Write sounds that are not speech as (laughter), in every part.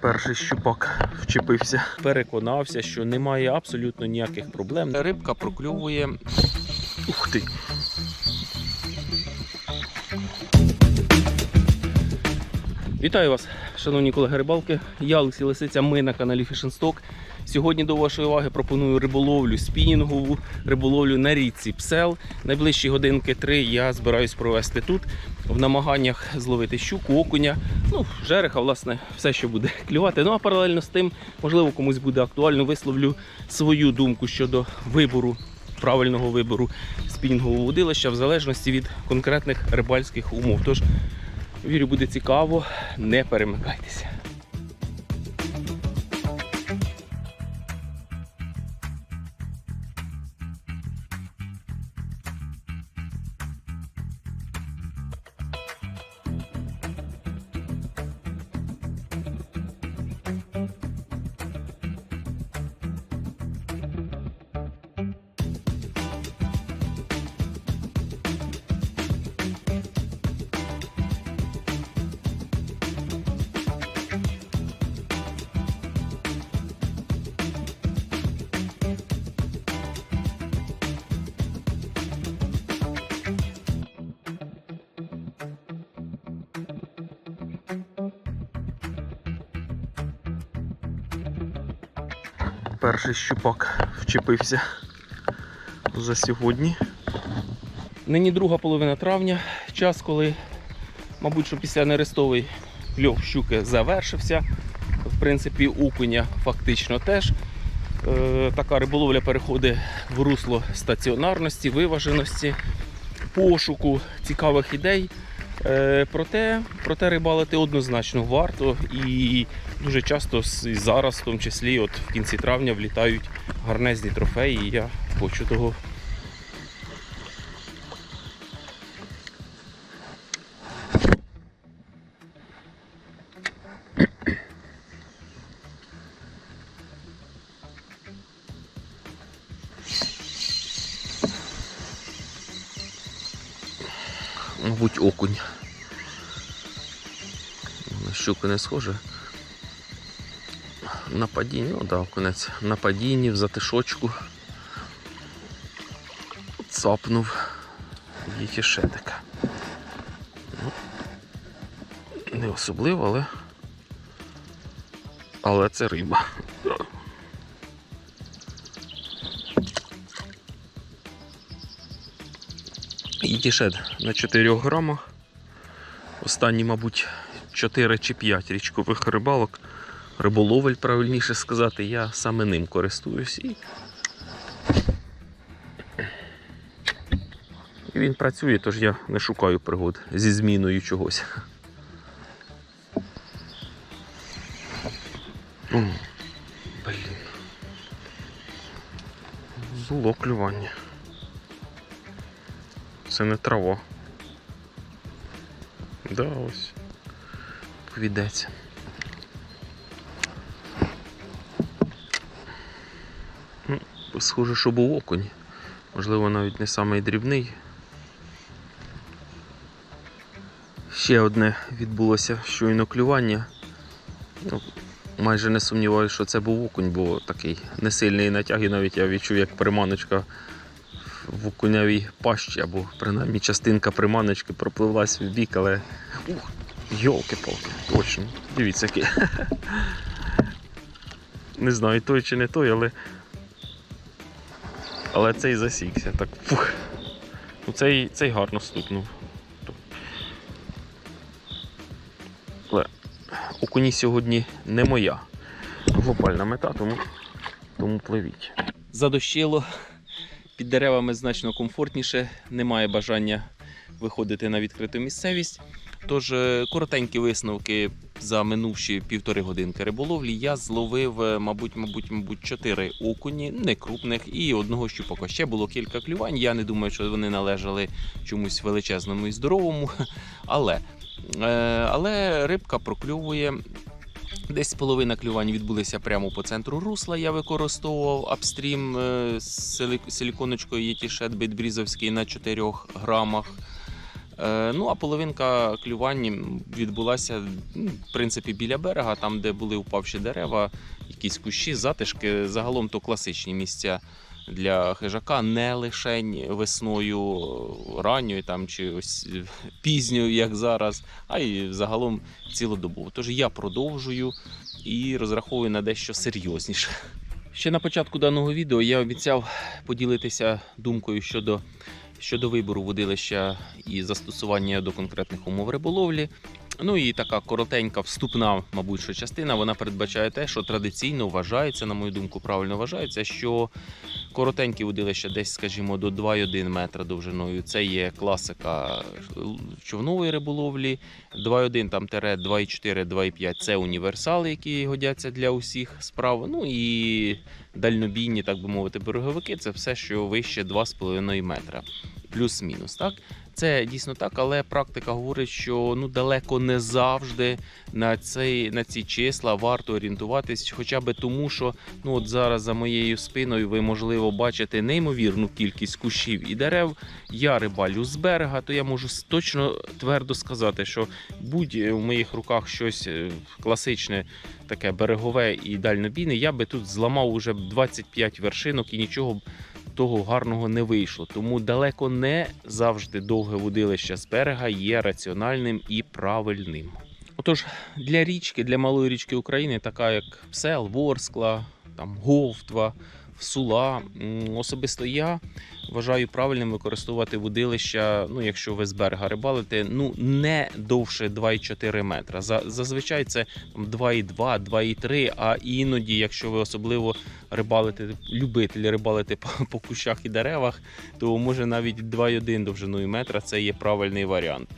Перший щупак вчепився. Переконався, що немає абсолютно ніяких проблем. Рибка прокльовує. Ух ти! Вітаю вас, шановні колеги рибалки. Я Олексій Лисиця. Ми на каналі Fishing Stock. Сьогодні до вашої уваги пропоную риболовлю спінінгову, риболовлю на річці Псел. Найближчі годинки три я збираюсь провести тут в намаганнях зловити щуку, окуня, ну, жереха, власне, все, що буде (laughs) клювати. Ну а паралельно з тим, можливо, комусь буде актуально, висловлю свою думку щодо вибору, правильного вибору спінінгового водилища в залежності від конкретних рибальських умов. Тож, вірю, буде цікаво, не перемикайтеся. Перший щупак вчепився за сьогодні. Нині друга половина травня, час, коли, мабуть, що після нерестовий кльов щуки завершився. В принципі, окуня фактично теж. Е, така риболовля переходить в русло стаціонарності, виваженості, пошуку цікавих ідей. Е, проте, проте рибалити однозначно варто і дуже часто і зараз, в тому числі, от в кінці травня влітають гарнезні трофеї, і я хочу того. Щуку не схоже. На падінні, ну да, окунець. На падінні в затишочку. Цапнув їхішетика. Ну, не особливо, але. Але це риба. Їтішет на 4 грамах. Останні, мабуть, 4 чи 5 річкових рибалок. Риболовель, правильніше сказати, я саме ним користуюсь і. І він працює, тож я не шукаю пригод зі зміною чогось. Блін. Було клювання. Це не трава. Да, ось. Повідеться. Ну, Схоже, що був окунь. Можливо, навіть не самий дрібний. Ще одне відбулося щойно клювання. Ну, майже не сумніваюся, що це був окунь, бо такий несильний натяг, і навіть я відчув, як приманочка в окунявій пащі, або принаймні частинка приманочки пропливлась в бік, але. Ух, йолки-палки, точно. Дивіться який. Не знаю, той чи не той, але. Але цей засікся. Так. Фух. Ну, цей, цей гарно стукнув. Але окуні сьогодні не моя глобальна мета, тому, тому пливіть. Задощило, під деревами значно комфортніше, немає бажання виходити на відкриту місцевість. Тож е, коротенькі висновки за минувші півтори годинки риболовлі я зловив, е, мабуть, мабуть, мабуть, чотири окуні, не крупних, і одного щупака. Ще було кілька клювань. Я не думаю, що вони належали чомусь величезному і здоровому. (laughs) Але, е, але рибка прокльовує. Десь половина клювань відбулися прямо по центру русла. Я використовував апстрім з силіконочкою Єтішет Битбрізовський на 4 грамах. Е, Ну а половинка клювань відбулася ну, в принципі біля берега, там, де були впавші дерева, якісь кущі, затишки. Загалом то класичні місця для хижака, не лише весною ранньою там чи ось (laughs) пізньою, як зараз, а й загалом цілодобово. Тож я продовжую і розраховую на дещо серйозніше. Ще на початку даного відео я обіцяв поділитися думкою щодо, щодо вибору водилища і застосування до конкретних умов риболовлі. Ну і така коротенька вступна, мабуть, що частина вона передбачає те, що традиційно вважається, на мою думку, правильно вважається, що коротенькі водилища десь, скажімо, до 2,1 метра довжиною. Це є класика човнової риболовлі. 2,1 там тере 2,4, 2,5 це універсали, які годяться для усіх справ. Ну і дальнобійні, так би мовити, береговики це все, що вище 2,5 метра. Плюс-мінус, так? Це дійсно так, але практика говорить, що ну далеко не завжди на цей на ці числа варто орієнтуватись, хоча би тому, що ну от зараз за моєю спиною ви можливо бачите неймовірну кількість кущів і дерев. Я рибалю з берега, то я можу точно твердо сказати, що будь в моїх руках щось е, класичне, таке берегове і дальнобійне, я би тут зламав уже 25 вершинок і нічого б того гарного не вийшло. Тому далеко не завжди довге водилище з берега є раціональним і правильним. Отож, для річки, для малої річки України, така як Псел, Ворскла, там Говтва, Сула, особисто я вважаю правильним використовувати водилища, ну якщо ви з берега рибалите, ну не довше 2,4 метра. Зазвичай це 2,2, 2,3, а іноді, якщо ви особливо рибалите, любителі рибалити по, кущах і деревах, то може навіть 2,1 довжиною метра це є правильний варіант.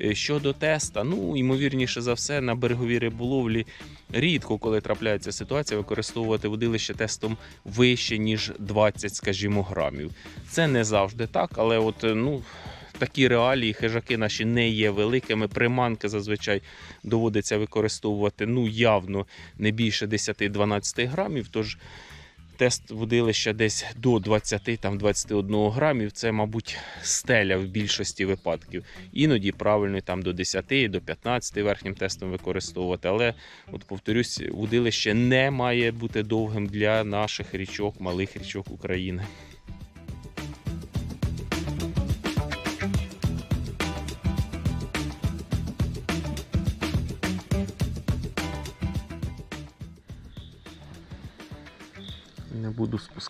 Е, Щодо теста, ну ймовірніше за все, на береговій риболовлі рідко, коли трапляється ситуація, використовувати водилище тестом вище, ніж 20, скажімо, грамів. Це не завжди так, але от е, ну. Такі реалії, хижаки наші не є великими. Приманки зазвичай доводиться використовувати ну явно не більше 10-12 грамів. Тож тест водилища десь до 20-21 грамів. Це, мабуть, стеля в більшості випадків. Іноді правильно там до 10, до 15 верхнім тестом використовувати. Але, от повторюсь, водилище не має бути довгим для наших річок, малих річок України.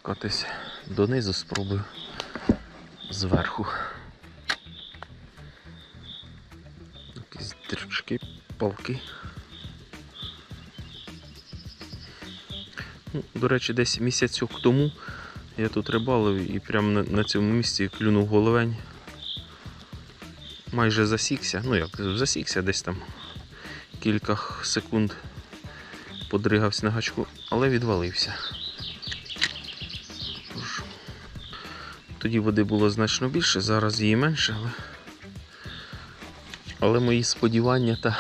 Спускатись донизу, спробую зверху. Якісь дрючки, палки. Ну, до речі, десь місяцьок тому я тут рибалив і прямо на, цьому місці клюнув головень. Майже засікся. Ну як, засікся десь там кілька секунд подригався на гачку, але відвалився. Тоді води було значно більше, зараз її менше, але, але мої сподівання та,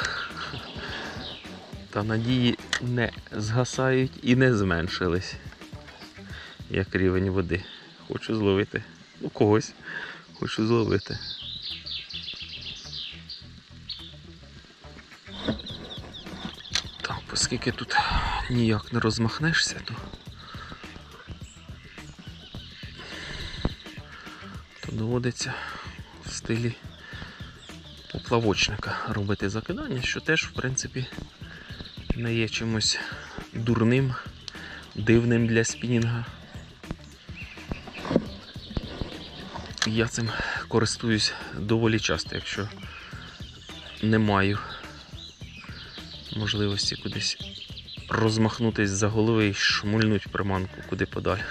та надії не згасають і не зменшились, як рівень води. Хочу зловити. Ну, когось хочу зловити. Так, оскільки тут ніяк не розмахнешся, то доводиться в стилі поплавочника робити закидання, що теж, в принципі, не є чимось дурним, дивним для спінінга. Я цим користуюсь доволі часто, якщо не маю можливості кудись розмахнутись за голови і шмульнуть приманку куди подалі.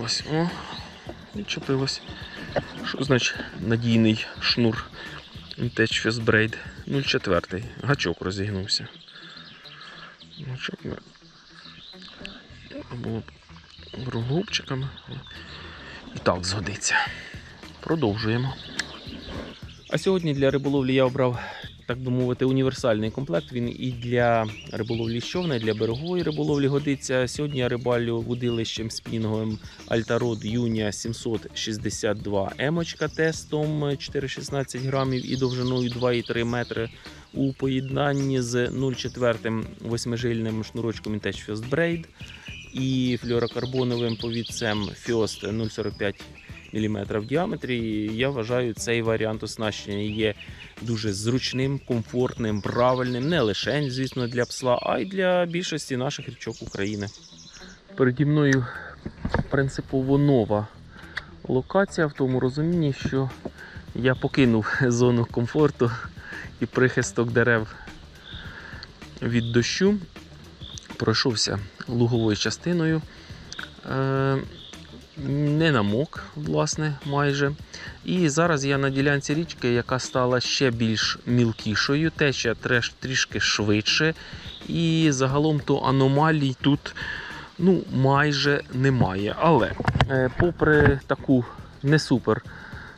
Чепилась? О, відчепилась. Що значить надійний шнур Vintage Fast Braid 0,4. Гачок розігнувся. Гачок ми було б. І так згодиться. Продовжуємо. А сьогодні для риболовлі я обрав, так би мовити, універсальний комплект. Він і для риболовлі з човна, і для берегової риболовлі годиться. Сьогодні я рибалю вудилищем спінговим Альтарод Юніа 762 емочка тестом 4,16 грамів і довжиною 2,3 метри у поєднанні з 0,4 восьмижильним шнурочком Intech Fast Braid і флюорокарбоновим повідцем Fiost 0,45 мм в діаметрі. Я вважаю, цей варіант оснащення є дуже зручним, комфортним, правильним, не лише, звісно, для псла, а й для більшості наших річок України. Переді мною принципово нова локація в тому розумінні, що я покинув (laughs) зону комфорту і прихисток дерев від дощу. Пройшовся луговою частиною. Не намок, власне, майже. І зараз я на ділянці річки, яка стала ще більш мілкішою, треш трішки швидше. І загалом то аномалій тут ну, майже немає. Але е, попри таку не супер,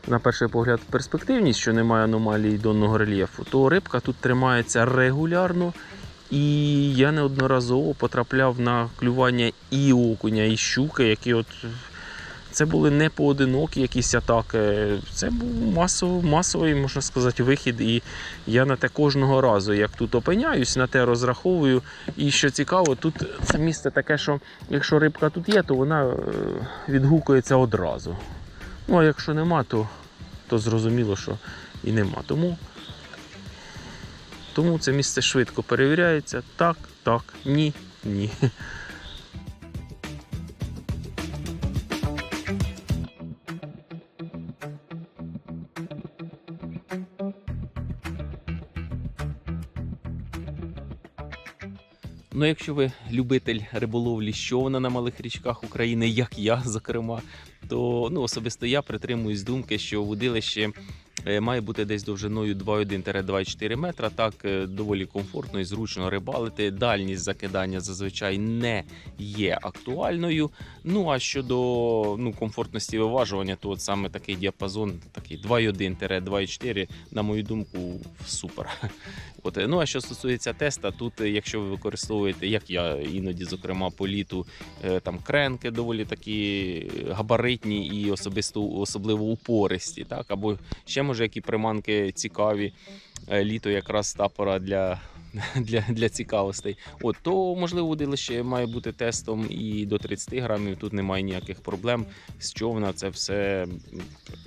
на перший погляд, перспективність, що немає аномалій донного рельєфу, то рибка тут тримається регулярно. І я неодноразово потрапляв на клювання і окуня, і щуки, які от це були не поодинокі якісь атаки. Це був масово, масовий, можна сказати, вихід. І я на те кожного разу, як тут опиняюсь, на те розраховую. І що цікаво, тут це місце таке, що якщо рибка тут є, то вона е, відгукується одразу. Ну а якщо нема, то, то зрозуміло, що і нема. Тому тому це місце швидко перевіряється. Так, так, ні, ні. Ну, якщо ви любитель риболовлі що вона на малих річках України, як я, зокрема, то ну, особисто я притримуюсь думки, що вудилище е, має бути десь довжиною 2,1-2,4 метра. Так е, доволі комфортно і зручно рибалити. Дальність закидання зазвичай не є актуальною. Ну а щодо ну, комфортності виважування, то от саме такий діапазон, такий 2,1-2,4, на мою думку, супер. (laughs) От, е, ну а що стосується теста, тут, е, якщо ви використовуєте, як я іноді, зокрема, по літу, е, там кренки доволі такі габаритні і особисто особливо упористі, так або ще може які приманки цікаві. Е, Літо якраз та пора для, (laughs) для, для цікавостей. От то можливо удилище має бути тестом і до 30 грамів. Тут немає ніяких проблем. З човна це все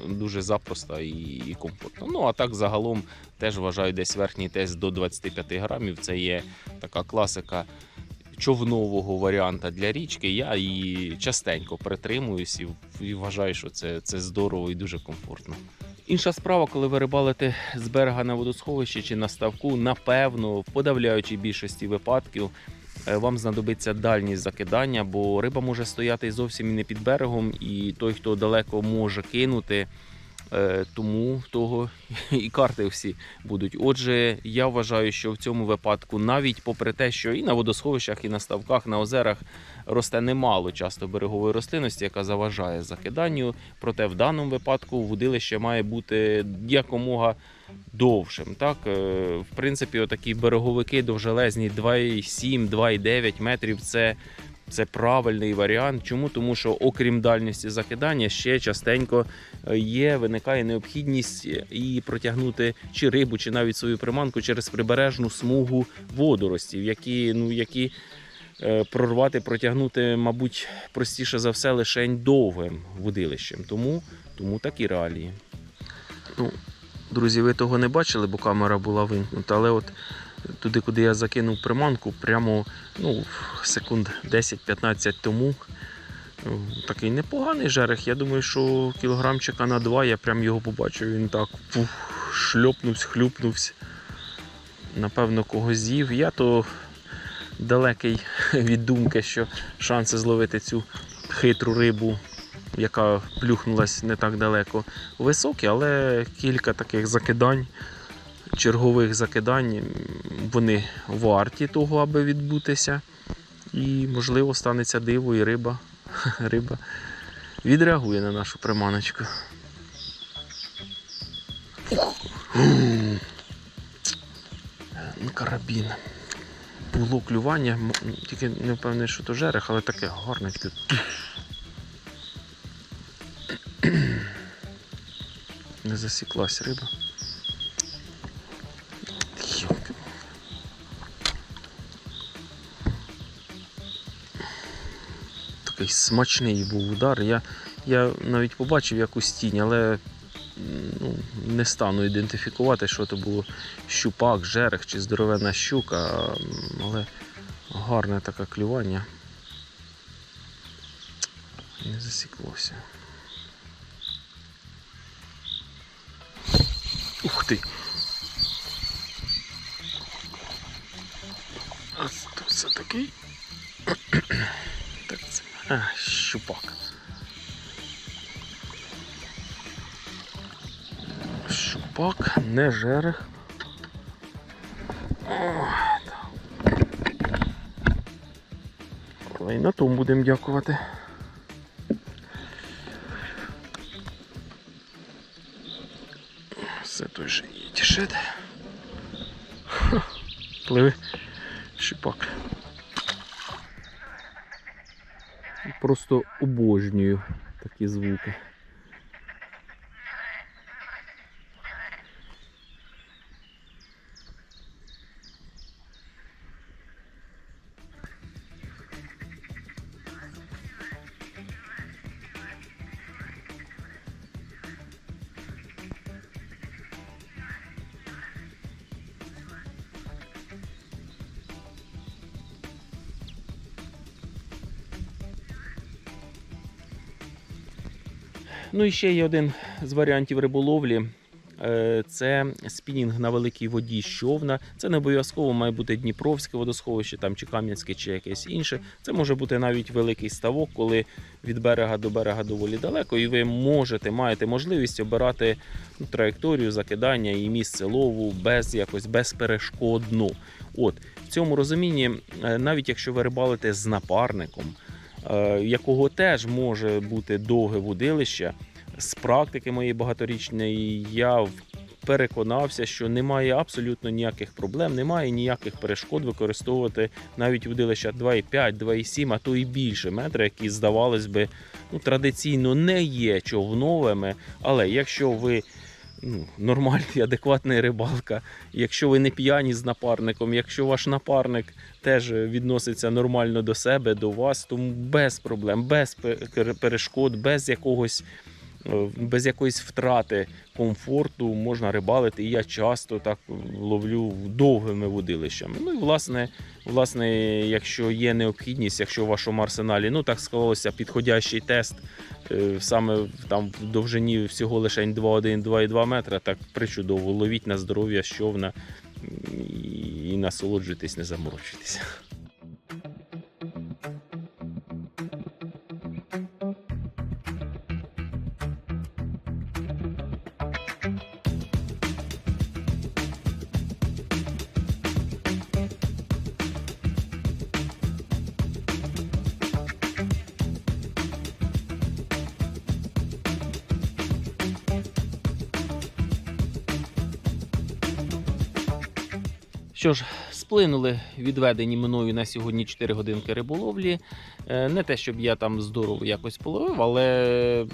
дуже запросто і, комфортно. Ну а так загалом теж вважаю десь верхній тест до 25 грамів. Це є така класика човнового варіанта для річки. Я її частенько притримуюсь і вважаю, що це, це здорово і дуже комфортно. Інша справа, коли ви рибалите з берега на водосховищі чи на ставку, напевно, в подавляючій більшості випадків е, вам знадобиться дальність закидання, бо риба може стояти зовсім не під берегом, і той, хто далеко може кинути, е, тому того (laughs) і карти всі будуть. Отже, я вважаю, що в цьому випадку, навіть попри те, що і на водосховищах, і на ставках, на озерах росте немало часто берегової рослинності, яка заважає закиданню. Проте в даному випадку вудилище має бути якомога довшим. Так, Е, в принципі, отакі береговики довжелезні 2,7-2,9 метрів. Це це правильний варіант. Чому? Тому що, окрім дальності закидання, ще частенько е, є, виникає необхідність і протягнути чи рибу, чи навіть свою приманку через прибережну смугу водоростів, які, ну, які е, прорвати, протягнути, мабуть, простіше за все, лише довгим водилищем. Тому, тому такі реалії. Ну, друзі, ви того не бачили, бо камера була вимкнута, але от туди, куди я закинув приманку, прямо ну, секунд 10-15 тому. ну, Такий непоганий жерех. Я думаю, що кілограмчика на два я прям його побачив. Він так пух, шльопнувся, хлюпнувся. Напевно, когось з'їв. Я то далекий (laughs) від думки, що шанси зловити цю хитру рибу, яка плюхнулась не так далеко, високі, але кілька таких закидань чергових закидань вони варті того, аби відбутися. І, можливо, станеться диво і риба, (laughs) риба відреагує на нашу приманочку. Карабін. Було клювання, тільки не впевнений, що то жерех, але таке гарне. таке. (clears throat) Не засіклась риба. Такий смачний був удар. Я, я навіть побачив якусь тінь, але ну, не стану ідентифікувати, що це було щупак, жерех чи здоровенна щука, але гарне таке клювання. Не засіклося. Ух ти! А хто це такий? (clears throat) так це. А, щупак. Щупак, не жерех. Але й на тому будемо дякувати. Все той же їдішет. Пливи. Щупак. Просто обожнюю такі звуки. Ну і ще є один з варіантів риболовлі. Е, Це спінінг на великій воді з човна. Це не обов'язково має бути Дніпровське водосховище там, чи Кам'янське, чи якесь інше. Це може бути навіть великий ставок, коли від берега до берега доволі далеко, і ви можете, маєте можливість обирати ну, траєкторію закидання і місце лову без якось безперешкодно. От в цьому розумінні, е, навіть якщо ви рибалите з напарником, якого теж може бути довге вудилище. З практики моєї багаторічної я переконався, що немає абсолютно ніяких проблем, немає ніяких перешкод використовувати навіть вудилища 2,5, 2,7, а то і більше метри, які здавалось би ну, традиційно не є човновими. Але якщо ви ну, нормальний, (laughs) адекватний рибалка, якщо ви не п'яні з напарником, якщо ваш напарник теж відноситься нормально до себе, до вас, тому без проблем, без пе- перешкод, без якогось. Е, Без якоїсь втрати комфорту можна рибалити. І я часто так ловлю довгими водилищами. Ну і власне, власне, якщо є необхідність, якщо в вашому арсеналі ну так склалося підходящий тест, е, саме там в довжині всього лише 2,1-2,2 метра, так причудово ловіть на здоров'я з човна і, насолоджуйтесь, не заморочуйтесь. Що ж, сплинули відведені мною на сьогодні 4 годинки риболовлі. Е, Не те, щоб я там здорово якось половив, але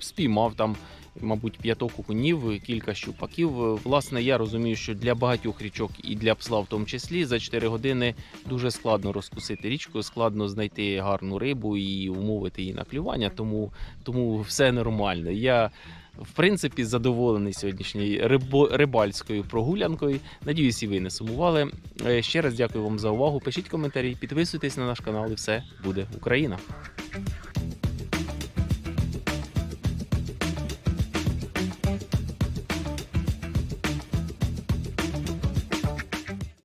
спіймав там, мабуть, п'яток окунів, кілька щупаків. Власне, я розумію, що для багатьох річок і для псла в тому числі за 4 години дуже складно розкусити річку, складно знайти гарну рибу і умовити її на клювання, тому, тому все нормально. Я в принципі задоволений сьогоднішньою рибальською прогулянкою. Надіюсь, і ви не сумували. Е, Ще раз дякую вам за увагу. Пишіть коментарі, підписуйтесь на наш канал, і все буде Україна.